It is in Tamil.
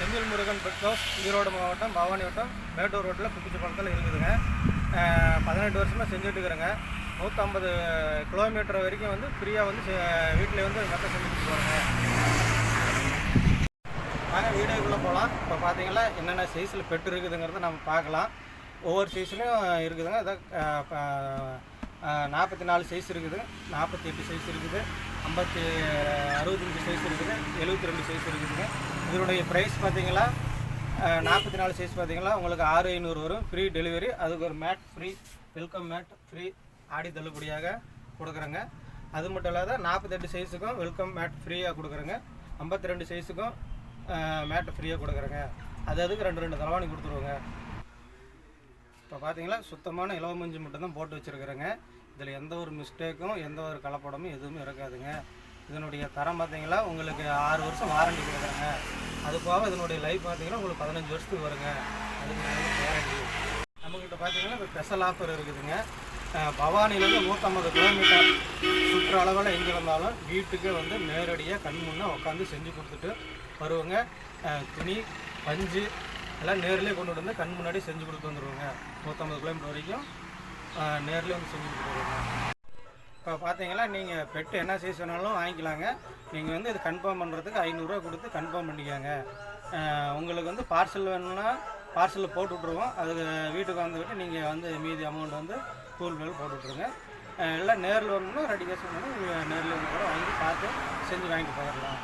செந்தில் முருகன் பெட் ஹவுஸ் ஈரோடு மாவட்டம் பவானி வட்டம் மேட்டூர் ரோட்டில் குப்பிச்சிப்பாளத்தில் இருக்குதுங்க. பதினெட்டு வருஷமாக செஞ்சுட்டு இருக்கிறேங்க நூற்றம்பது கிலோமீட்டர் வரைக்கும் வந்து ஃப்ரீயாக வந்து வீட்டில் வீட்டிலே வந்து மெத்த செஞ்சுட்டு போகிறேங்க நாங்கள் வீடியோக்குள்ளே போகலாம். இப்போ பார்த்தீங்களா என்னென்ன சைஸில் பெட் இருக்குதுங்கிறத நம்ம பார்க்கலாம். ஒவ்வொரு சைஸ்லையும் இருக்குதுங்க. அதான் நாற்பத்தி நாலு சைஸ் இருக்குது. நாற்பத்தி எட்டு சைஸ் இருக்குது. ஐம்பத்தி அறுபத்தஞ்சு சைஸ் இருக்குது எழுபத்தி ரெண்டு சைஸ் இருக்குதுங்க இதனுடைய ப்ரைஸ் பார்த்தீங்களா நாற்பத்தி நாலு சைஸ் பார்த்தீங்களா உங்களுக்கு ஆறு ஐநூறு வரும். ஃப்ரீ டெலிவரி அதுக்கு ஒரு mat free welcome mat free Aadi தள்ளுபடியாக கொடுக்குறேங்க. அது மட்டும் இல்லாத நாற்பத்தெட்டு சைஸுக்கும் வெல்கம் மேட் ஃப்ரீயாக கொடுக்குறேங்க. ஐம்பத்தி ரெண்டு சைஸுக்கும் மேட் ஃப்ரீயாக கொடுக்குறேங்க. அது அதுக்கு ரெண்டு ரெண்டு தலைவாணி கொடுத்துருவோங்க. இப்போ பார்த்தீங்களா சுத்தமான இலவ மஞ்சு மட்டும்தான் போட்டு வச்சுருக்குறேங்க. இதில் எந்த ஒரு மிஸ்டேக்கும் எந்த ஒரு கலப்படமும் எதுவுமே இருக்காதுங்க. இதனுடைய தரம் பார்த்தீங்களா? உங்களுக்கு ஆறு வருஷம் வாரண்டி கொடுக்குறாங்க. அது போக இதனுடைய லைஃப் பார்த்தீங்கன்னா உங்களுக்கு பதினஞ்சு வருஷத்துக்கு வருங்க. அதுக்கு வாரண்டி நம்மக்கிட்ட பார்த்தீங்கன்னா இப்போ ஸ்பெஷல் ஆஃபர் இருக்குதுங்க. பவானிலேருந்து நூற்றம்பது கிலோமீட்டர் சுற்று அளவில் எங்கே இருந்தாலும் வீட்டுக்கே வந்து நேரடியாக கண் முன்னே உட்காந்து செஞ்சு கொடுத்துட்டு வருவோங்க. துணி பஞ்சு எல்லாம் நேரிலே கொண்டு வந்து கண் முன்னாடி செஞ்சு கொடுத்து வந்துடுவோங்க நூற்றம்பது கிலோமீட்டர் வரைக்கும். நேரில் வந்து செஞ்சு கொடுத்துருவோம். இப்போ பார்த்தீங்கன்னா நீங்கள் பெட்டு என்ன சைஸ் வேணாலும் வாங்கிக்கலாங்க. நீங்கள் வந்து இது கன்ஃபார்ம் பண்ணுறதுக்கு ஐநூறுரூவா கொடுத்து கன்ஃபார்ம் பண்ணிக்கோங்க. உங்களுக்கு வந்து பார்சல் வேணும்னா பார்சலில் போட்டு விட்ருவோம் அதுக்கு வீட்டுக்கு வந்துவிட்டு நீங்கள் வந்து மீதி அமௌண்ட் வந்து கூல் மேல் போட்டு விட்ருங்க இல்லை நேரில் வரணும்னா ரெடி கேஷ் வேணும் நீங்கள் நேரில் வந்து கூட வாங்கி பார்த்து செஞ்சு வாங்கிட்டு போயிடலாம்.